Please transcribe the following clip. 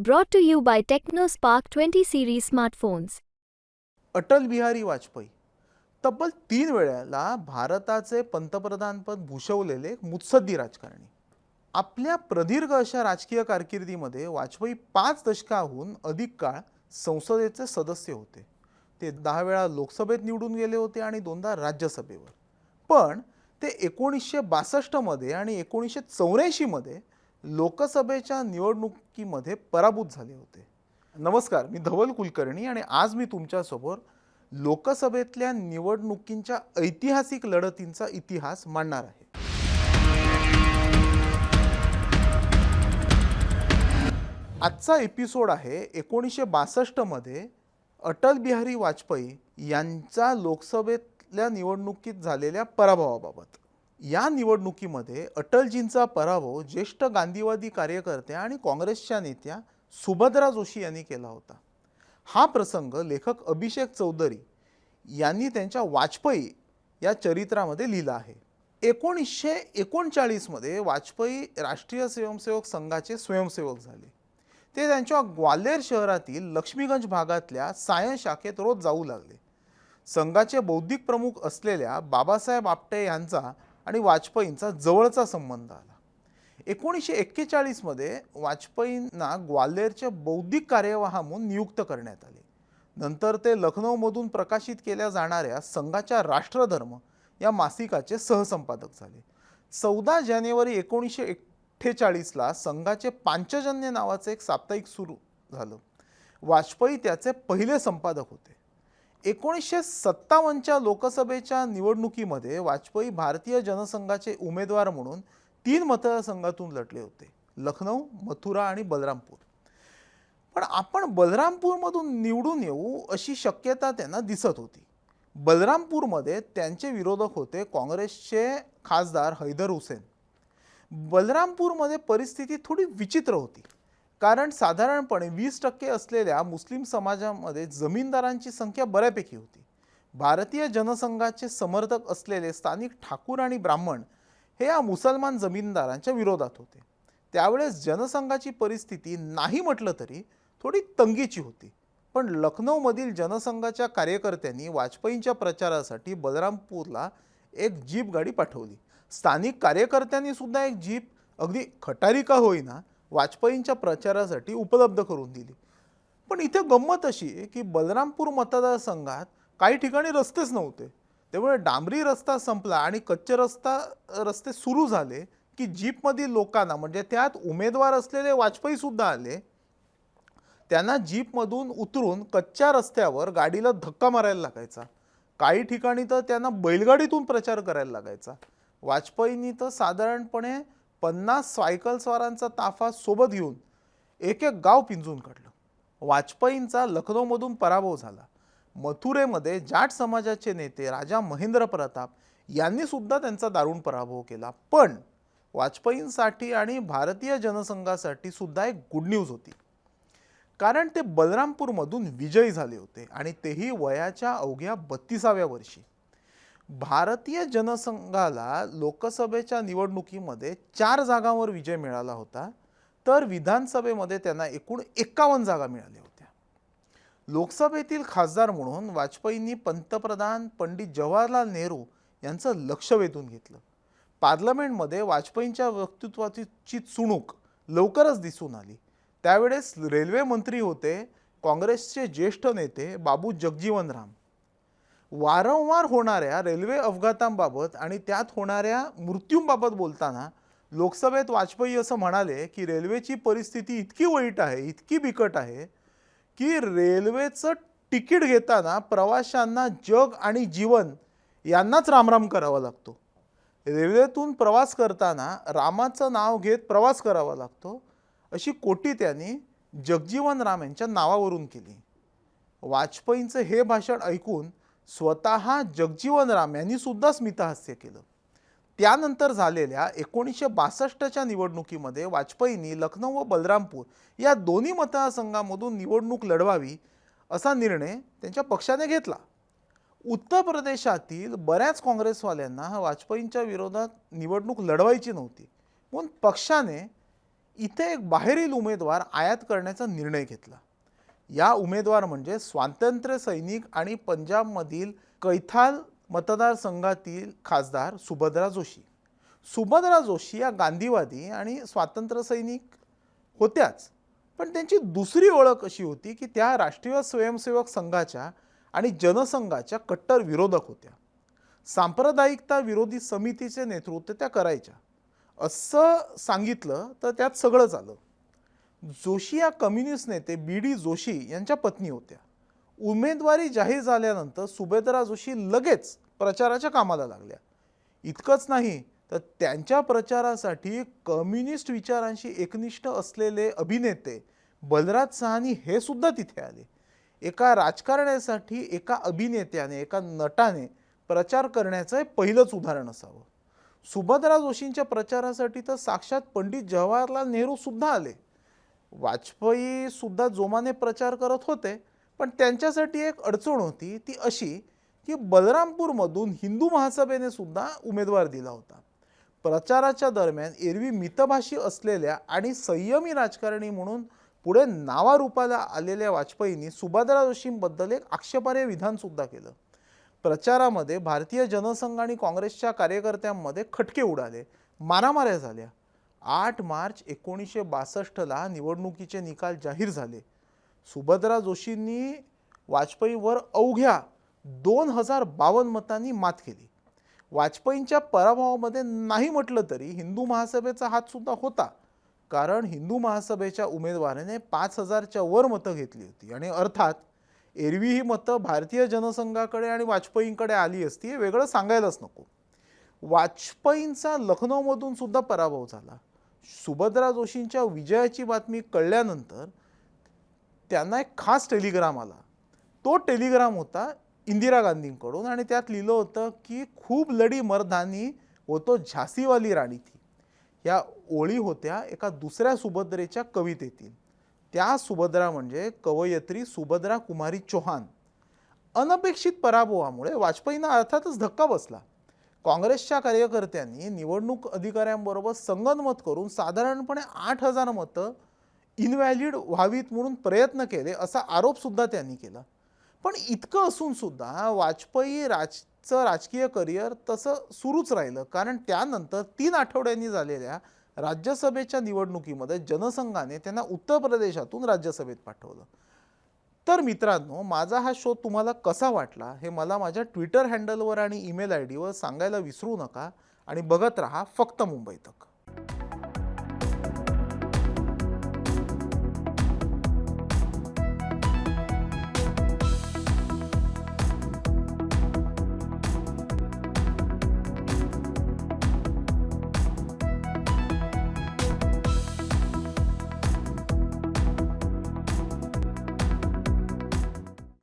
Brought to you by TechnoSpark 20 series smartphones. Atal Bihari Vajpayee. तब्बल तीन वेळेला भारताचे पंतप्रधानपद भूषवलेले मुत्सद्दी राजकारणी. आपल्या प्रदीर्घ अशा राजकीय कारकिर्दीमध्ये वाजपेयी पाच दशकाहून अधिक काळ संसदेचे सदस्य होते. ते दहा वेळा लोकसभेत निवडून गेले होते आणि दोनदा राज्यसभेवर. पण ते एकोणीसशे बासष्टमध्ये आणि एकोणीसशे चौऱ्याऐंशीमध्ये लोकसभेच्या निवडणुकीमध्ये पराभूत झाले होते. नमस्कार मी धवल कुलकर्णी आणि आज मी तुमच्यासमोर लोकसभेतल्या निवडणुकींच्या ऐतिहासिक लढतींचा इतिहास मांडणार आहे. आजचा एपिसोड आहे एकोणीसशे बासष्टमध्ये अटल बिहारी वाजपेयी यांचा लोकसभेतल्या निवडणुकीत झालेल्या पराभवाबाबत. या निवडणुकीमध्ये अटलजींचा पराभव ज्येष्ठ गांधीवादी कार्यकर्त्या आणि काँग्रेसच्या नेत्या सुभद्रा जोशी यांनी केला होता. हा प्रसंग लेखक अभिषेक चौधरी यांनी त्यांच्या वाजपेयी या चरित्रामध्ये लिहिला आहे. एकोणीसशे एकोणचाळीसमध्ये वाजपेयी राष्ट्रीय स्वयंसेवक संघाचे स्वयंसेवक झाले. ते त्यांच्या ग्वाल्हेर शहरातील लक्ष्मीगंज भागातल्या सायन शाखेत रोज जाऊ लागले. संघाचे बौद्धिक प्रमुख असलेल्या बाबासाहेब आपटे यांचा आणि वाजपेयींचा जवळचा संबंध आला. एकोणीसशे एक्केचाळीसमध्ये वाजपेयींना ग्वाल्हेरच्या बौद्धिक कार्यवाह म्हणून नियुक्त करण्यात आले. नंतर ते लखनौमधून प्रकाशित केल्या जाणाऱ्या संघाच्या राष्ट्रधर्म या मासिकाचे सहसंपादक झाले. चौदा जानेवारी एकोणीसशे अठ्ठेचाळीसला संघाचे पांचजन्य नावाचे एक साप्ताहिक सुरू झालं. वाजपेयी त्याचे पहिले संपादक होते. एकोणीसशे सत्तावन्नच्या लोकसभेच्या निवडणुकीमध्ये वाजपेयी भारतीय जनसंघाचे उमेदवार म्हणून तीन मतदारसंघातून लढले होते. लखनौ मथुरा आणि बलरामपूर. पण आपण बलरामपूरमधून निवडून येऊ अशी शक्यता त्यांना दिसत होती. बलरामपूरमध्ये त्यांचे विरोधक होते काँग्रेसचे खासदार हैदर हुसेन. बलरामपूरमध्ये परिस्थिती थोडी विचित्र होती. कारण साधारणपणे वीस टक्के असलेल्या मुस्लिम समाजामध्ये जमीनदारांची संख्या बऱ्यापैकी होती. भारतीय जनसंघाचे समर्थक असलेले स्थानिक ठाकूर आणि ब्राह्मण हे या मुसलमान जमीनदारांच्या विरोधात होते. त्यावेळेस जनसंघाची परिस्थिती नाही म्हटलं तरी थोडी तंगीची होती. पण लखनौमधील जनसंघाच्या कार्यकर्त्यांनी वाजपेयींच्या प्रचारासाठी बलरामपूरला एक जीप गाडी पाठवली. स्थानिक कार्यकर्त्यांनी सुद्धा एक जीप अगदी खटारी का होईना वाजपेयींच्या प्रचारासाठी उपलब्ध करून दिली. पण इथे गंमत अशी आहे की बलरामपूर मतदारसंघात काही ठिकाणी रस्तेच नव्हते. त्यामुळे डांबरी रस्ता संपला आणि कच्चे रस्ता रस्ते सुरू झाले की जीपमधील लोकांना म्हणजे त्यात उमेदवार असलेले वाजपेयी सुद्धा आले त्यांना जीपमधून उतरून कच्च्या रस्त्यावर गाडीला धक्का मारायला लागायचा. काही ठिकाणी तर त्यांना बैलगाडीतून प्रचार करायला लागायचा. वाजपेयींनी तर साधारणपणे पन्नास सायकलस्वारांचा ताफा सोबत घेऊन एक एक गाव पिंजून काढलं. वाजपेयींचा लखनौमधून पराभव झाला. मथुरेमध्ये जाट समाजाचे नेते राजा महेंद्र प्रताप यांनी सुद्धा त्यांचा दारुण पराभव केला. पण वाजपेयींसाठी आणि भारतीय जनसंघासाठी सुद्धा एक गुड न्यूज होती. कारण ते बलरामपूरमधून विजयी झाले होते आणि तेही वयाच्या अवघ्या बत्तीसाव्या वर्षी. भारतीय जनसंघाला लोकसभेच्या निवडणुकीमध्ये चार जागांवर विजय मिळाला होता तर विधानसभेमध्ये त्यांना एकूण एकावन्न जागा मिळाल्या होत्या. लोकसभेतील खासदार म्हणून वाजपेयींनी पंतप्रधान पंडित जवाहरलाल नेहरू यांचं लक्ष वेधून घेतलं. पार्लमेंटमध्ये वाजपेयींच्या व्यक्तित्वाची चुणूक लवकरच दिसून आली. त्यावेळेस रेल्वे मंत्री होते काँग्रेसचे ज्येष्ठ नेते बाबू जगजीवन राम वारंवार होणाऱ्या रेल्वे अपघातांबाबत आणि त्यात होणाऱ्या मृत्यूंबाबत बोलताना लोकसभेत वाजपेयी असं म्हणाले की रेल्वेची परिस्थिती इतकी वाईट आहे इतकी बिकट आहे की रेल्वेचं तिकीट घेताना प्रवाशांना जग आणि जीवन यांनाच रामराम करावा लागतो. रेल्वेतून प्रवास करताना रामाचं नाव घेत प्रवास करावा लागतो अशी कोटी त्यांनी जगजीवन राम यांच्या नावावरून केली. वाजपेयींचं हे भाषण ऐकून स्वतः जगजीवन राम यांनी सुद्धा स्मितहास्य केलं. त्यानंतर झालेल्या एकोणीसशे बासष्टच्या निवडणुकीमध्ये वाजपेयींनी लखनौ व बलरामपूर या दोन्ही मतदारसंघामधून निवडणूक लढवावी असा निर्णय त्यांच्या पक्षाने घेतला. उत्तर प्रदेशातील बऱ्याच काँग्रेसवाल्यांना वाजपेयींच्या विरोधात निवडणूक लढवायची नव्हती. म्हणून पक्षाने इथे एक बाहेरील उमेदवार आयात करण्याचा निर्णय घेतला. या उमेदवार म्हणजे स्वातंत्र्य सैनिक आणि पंजाबमधील कैथाल मतदारसंघातील खासदार सुभद्रा जोशी. सुभद्रा जोशी या गांधीवादी आणि स्वातंत्र्य सैनिक होत्याच. पण त्यांची दुसरी ओळख अशी होती की त्या राष्ट्रीय स्वयंसेवक संघाच्या आणि जनसंघाच्या कट्टर विरोधक होत्या. सांप्रदायिकता विरोधी समितीचे नेतृत्व त्या करायच्या. असं सांगितलं तर त्यात सगळं झालं. जोशी या कम्युनिस्ट नेते बी डी जोशी यांच्या पत्नी होत्या. उमेदवारी जाहीर झाल्यानंतर सुभेदरा जोशी लगेच प्रचाराच्या कामाला लागल्या. इतकंच नाही तर त्यांच्या प्रचारासाठी कम्युनिस्ट विचारांशी एकनिष्ठ असलेले अभिनेते बलराज सहानी हे सुद्धा तिथे आले. एका राजकारण्यासाठी एका अभिनेत्याने एका नटाने प्रचार करण्याचं हे पहिलंच उदाहरण असावं. सुभद्रा जोशींच्या प्रचारासाठी तर साक्षात पंडित जवाहरलाल नेहरू सुद्धा आले. वाजपेयी सुद्धा जोमाने प्रचार करत होते पण त्यांच्यासाठी एक अडचण होती ती अशी की बलरामपूरमधून हिंदू महासभेने सुद्धा उमेदवार दिला होता. प्रचाराच्या दरम्यान एरवी मितभाषी असलेल्या आणि संयमी राजकारणी म्हणून पुढे नावारूपाला आलेल्या वाजपेयींनी सुभद्रा जोशींबद्दल एक आक्षेपार्ह विधानसुद्धा केलं. प्रचारामध्ये भारतीय जनसंघ आणि काँग्रेसच्या कार्यकर्त्यांमध्ये खटके उडाले मारामाऱ्या झाल्या. आठ मार्च एकोणीसशे बासष्टला निवडणुकीचे निकाल जाहीर झाले. सुभद्रा जोशींनी वाजपेयीवर अवघ्या दोन हजार बावन्न मतांनी मात केली. वाजपेयींच्या पराभवामध्ये नाही म्हटलं तरी हिंदू महासभेचा हात सुद्धा होता. कारण हिंदू महासभेच्या उमेदवाराने पाच हजारच्या वर मतं घेतली होती. आणि अर्थात एरवी ही मतं भारतीय जनसंघाकडे आणि वाजपेयींकडे आली असती हे वेगळं सांगायलाच नको. वाजपेयींचा लखनौमधून सुद्धा पराभव झाला. सुभद्रा जोशींच्या विजयाची बातमी कळल्यानंतर त्यांना एक खास टेलिग्राम आला. तो टेलिग्राम होता इंदिरा गांधींकडून आणि त्यात लिहिलं होतं की खूप लढी मर्धानी होतो झासीवाली राणी थी या ओळी होत्या एका दुसऱ्या सुभद्रेच्या कवितेतील. त्या सुभद्रा म्हणजे कवयत्री सुभद्रा कुमारी चौहान. अनपेक्षित पराभवामुळे वाजपेयींना अर्थातच धक्का बसला. काँग्रेसच्या कार्यकर्त्यांनी निवडणूक अधिकाऱ्यांबरोबर संगनमत करून साधारणपणे आठ हजार मतं इनव्हॅलिड व्हावीत म्हणून प्रयत्न केले असा आरोप सुद्धा त्यांनी केला. पण इतकं असून सुद्धा वाजपेयी राजचं राजकीय करिअर तसं सुरूच राहिलं. कारण त्यानंतर तीन आठवड्यांनी झालेल्या राज्यसभेच्या निवडणुकीमध्ये जनसंघाने त्यांना उत्तर प्रदेशातून राज्यसभेत पाठवलं. तर मित्रांनो माझा हा शो तुम्हाला कसा वाटला हे मला माझ्या ट्विटर हँडलवर आणि ईमेल आय डीवर सांगायला विसरू नका आणि बघत राहा फक्त मुंबई तक